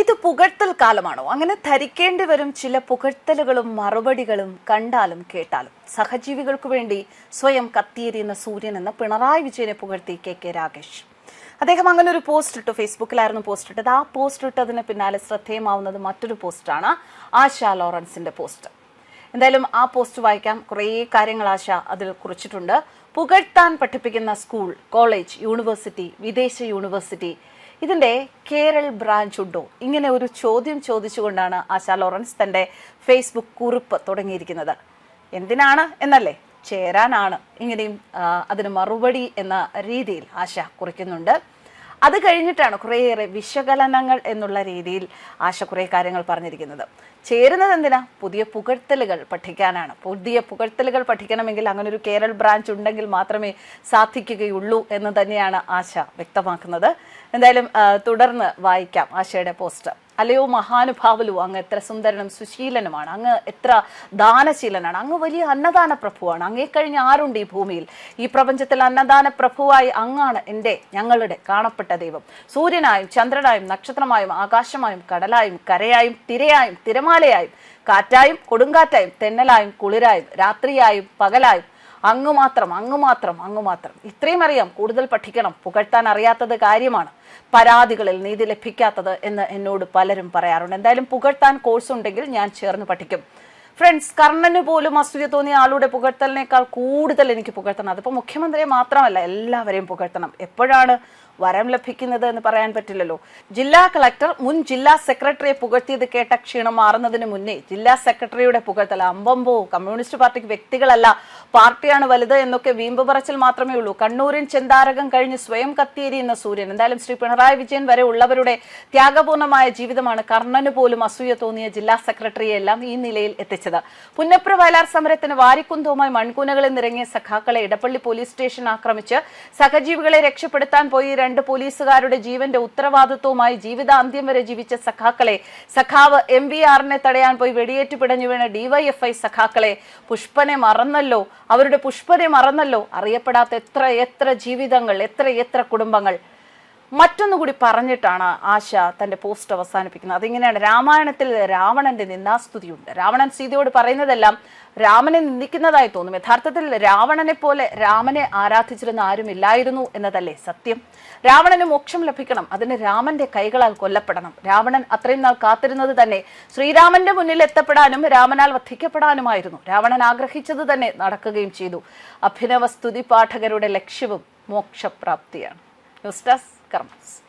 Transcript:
ഇത് പുകഴ്ത്തൽ കാലമാണോ? അങ്ങനെ ധരിക്കേണ്ടി വരും ചില പുകഴ്ത്തലുകളും മറുപടികളും കണ്ടാലും കേട്ടാലും. സഹജീവികൾക്കു വേണ്ടി സ്വയം കത്തിയെരിയുന്ന സൂര്യൻ എന്ന പിണറായി വിജയനെ പുകഴ്ത്തി കെ കെ രാഗേഷ് അദ്ദേഹം അങ്ങനെ ഒരു പോസ്റ്റ് ഇട്ടു. ഫേസ്ബുക്കിലായിരുന്നു പോസ്റ്റ് ഇട്ടത്. ആ പോസ്റ്റ് ഇട്ടതിന് പിന്നാലെ ശ്രദ്ധേയമാവുന്നത് മറ്റൊരു പോസ്റ്റാണ് ആശ ലോറൻസിന്റെ പോസ്റ്റ് എന്തായാലും ആ പോസ്റ്റ് വായിക്കാം. കുറേ കാര്യങ്ങൾ ആശ അതിൽ കുറിച്ചിട്ടുണ്ട്. പുകഴ്ത്താൻ പഠിപ്പിക്കുന്ന സ്കൂൾ കോളേജ് യൂണിവേഴ്സിറ്റി വിദേശ യൂണിവേഴ്സിറ്റി ഇതിന്റെ കേരൾ ബ്രാഞ്ച് ഉണ്ടോ? ഇങ്ങനെ ഒരു ചോദ്യം ചോദിച്ചുകൊണ്ടാണ് ആശാ ലോറൻസ് തന്റെ ഫേസ്ബുക്ക് കുറിപ്പ് തുടങ്ങിയിരിക്കുന്നത്. എന്തിനാണ് എന്നല്ലേ? ചേരാനാണ്. ഇങ്ങനെയും അതിന് മറുപടി എന്ന രീതിയിൽ ആശ കുറിക്കുന്നുണ്ട്. അത് കഴിഞ്ഞിട്ടാണ് കുറേയേറെ വിശകലനങ്ങൾ എന്നുള്ള രീതിയിൽ ആശ കുറെ കാര്യങ്ങൾ പറഞ്ഞിരിക്കുന്നത്. ചേരുന്നത് എന്തിനാ? പുതിയ പുകഴ്ത്തലുകൾ പഠിക്കാനാണ്. പുതിയ പുകഴ്ത്തലുകൾ പഠിക്കണമെങ്കിൽ അങ്ങനെ ഒരു കേരൾ ബ്രാഞ്ച് ഉണ്ടെങ്കിൽ മാത്രമേ സാധിക്കുകയുള്ളൂ എന്ന് തന്നെയാണ് ആശ വ്യക്തമാക്കുന്നത്. എന്തായാലും തുടർന്ന് വായിക്കാം ആശയുടെ പോസ്റ്റ്. അല്ലയോ മഹാനുഭാവലു അങ്ങ് എത്ര സുന്ദരനും സുശീലനുമാണ് അങ്ങ് എത്ര ദാനശീലനാണ് അങ്ങ് വലിയ അന്നദാന പ്രഭുവാണ് അങ്ങേ കഴിഞ്ഞ് ആരുണ്ട് ഈ ഭൂമിയിൽ? ഈ പ്രപഞ്ചത്തിൽ അന്നദാന പ്രഭുവായി അങ്ങാണ് എന്റെ ഞങ്ങളുടെ കാണപ്പെട്ട ദൈവം. സൂര്യനായും ചന്ദ്രനായും നക്ഷത്രമായും ആകാശമായും കടലായും കരയായും തിരയായും തിരമാലയായും കാറ്റായും കൊടുങ്കാറ്റായും തെന്നലായും കുളിരായും രാത്രിയായും പകലായും അങ്ങ് മാത്രം അങ്ങ് മാത്രം അങ്ങ് മാത്രം ഇത്രയും അറിയാം. കൂടുതൽ പഠിക്കണം. പുകഴ്ത്താൻ അറിയാത്തത് കാര്യമാണ്. പരാതികളിൽ നീതി ലഭിക്കാത്തത് എന്ന് എന്നോട് പലരും പറയാറുണ്ട്. എന്തായാലും പുകഴ്ത്താൻ കോഴ്സ് ഉണ്ടെങ്കിൽ ഞാൻ ചേർന്ന് പഠിക്കും. ഫ്രണ്ട്സ് കർണന് പോലും അസൂയ തോന്നിയ ആളുടെ പുകഴ്ത്തലിനേക്കാൾ കൂടുതൽ എനിക്ക് പുകഴ്ത്തണം. അതിപ്പോൾ മുഖ്യമന്ത്രിയെ മാത്രമല്ല എല്ലാവരെയും പുകഴ്ത്തണം. എപ്പോഴാണ് വരം ലഭിക്കുന്നത് എന്ന് പറയാൻ പറ്റില്ലല്ലോ. ജില്ലാ കളക്ടർ മുൻ ജില്ലാ സെക്രട്ടറിയെ പുകഴ്ത്തിയത് കേട്ട ക്ഷീണം മാറുന്നതിന് മുന്നേ ജില്ലാ സെക്രട്ടറിയുടെ പുകഴ്ത്തൽ അമ്പമ്പോ കമ്മ്യൂണിസ്റ്റ് പാർട്ടിക്ക് വ്യക്തികളല്ല പാർട്ടിയാണ് വലുത് എന്നൊക്കെ വീമ്പ് പറച്ചിൽ മാത്രമേ ഉള്ളൂ. കണ്ണൂരിൻ ചെന്താരകം കഴിഞ്ഞ് സ്വയം കത്തിയേരിയുന്ന സൂര്യൻ. എന്തായാലും ശ്രീ പിണറായി വിജയൻ വരെ ഉള്ളവരുടെ ത്യാഗപൂർണമായ ജീവിതമാണ് കർണന് പോലും അസൂയ തോന്നിയ ജില്ലാ സെക്രട്ടറിയെല്ലാം ഈ നിലയിൽ എത്തിച്ചത്. പുന്നപ്ര വയലാർ സമരത്തിന് വാരിക്കുന്തവുമായി മൺകൂനകളിൽ നിറങ്ങിയ സഖാക്കളെ ഇടപ്പള്ളി പോലീസ് സ്റ്റേഷൻ ആക്രമിച്ച് സഹജീവികളെ രക്ഷപ്പെടുത്താൻ പോയി രണ്ട് പോലീസുകാരുടെ ജീവന്റെ ഉത്തരവാദിത്വവുമായി ജീവിതാന്ത്യം വരെ ജീവിച്ച സഖാക്കളെ സഖാവ് എം വി ആറിനെ തടയാൻ പോയി വെടിയേറ്റ് പിടഞ്ഞു വീണ ഡിവൈഎഫ്ഐ സഖാക്കളെ. പുഷ്പനെ മറന്നല്ലോ. അവരുടെ പുഷ്പനെ മറന്നല്ലോ. അറിയപ്പെടാത്ത എത്ര എത്ര ജീവിതങ്ങൾ എത്ര എത്ര കുടുംബങ്ങൾ. മറ്റൊന്നുകൂടി പറഞ്ഞിട്ടാണ് ആശ തന്റെ പോസ്റ്റ് അവസാനിപ്പിക്കുന്നത്. അതിങ്ങനെയാണ് രാമായണത്തിൽ രാവണന്റെ നിന്ദാസ്തുതിയുണ്ട്. രാവണൻ സീതയോട് പറയുന്നതെല്ലാം രാമനെ നിന്ദിക്കുന്നതായി തോന്നും. യഥാർത്ഥത്തിൽ രാവണനെ പോലെ രാമനെ ആരാധിച്ചിരുന്ന ആരും ഇല്ലായിരുന്നു എന്നതല്ലേ സത്യം? രാവണന് മോക്ഷം ലഭിക്കണം. അതിന് രാമന്റെ കൈകളാൽ കൊല്ലപ്പെടണം. രാവണൻ അത്രയും നാൾ കാത്തിരുന്നത് തന്നെ ശ്രീരാമന്റെ മുന്നിൽ എത്തപ്പെടാനും രാമനാൽ വധിക്കപ്പെടാനുമായിരുന്നു. രാവണൻ ആഗ്രഹിച്ചത് തന്നെ നടക്കുകയും ചെയ്തു. അഭിനവ സ്തുതി പാഠകരുടെ ലക്ഷ്യവും മോക്ഷപ്രാപ്തിയാണ്. News desk കർമ്മസ്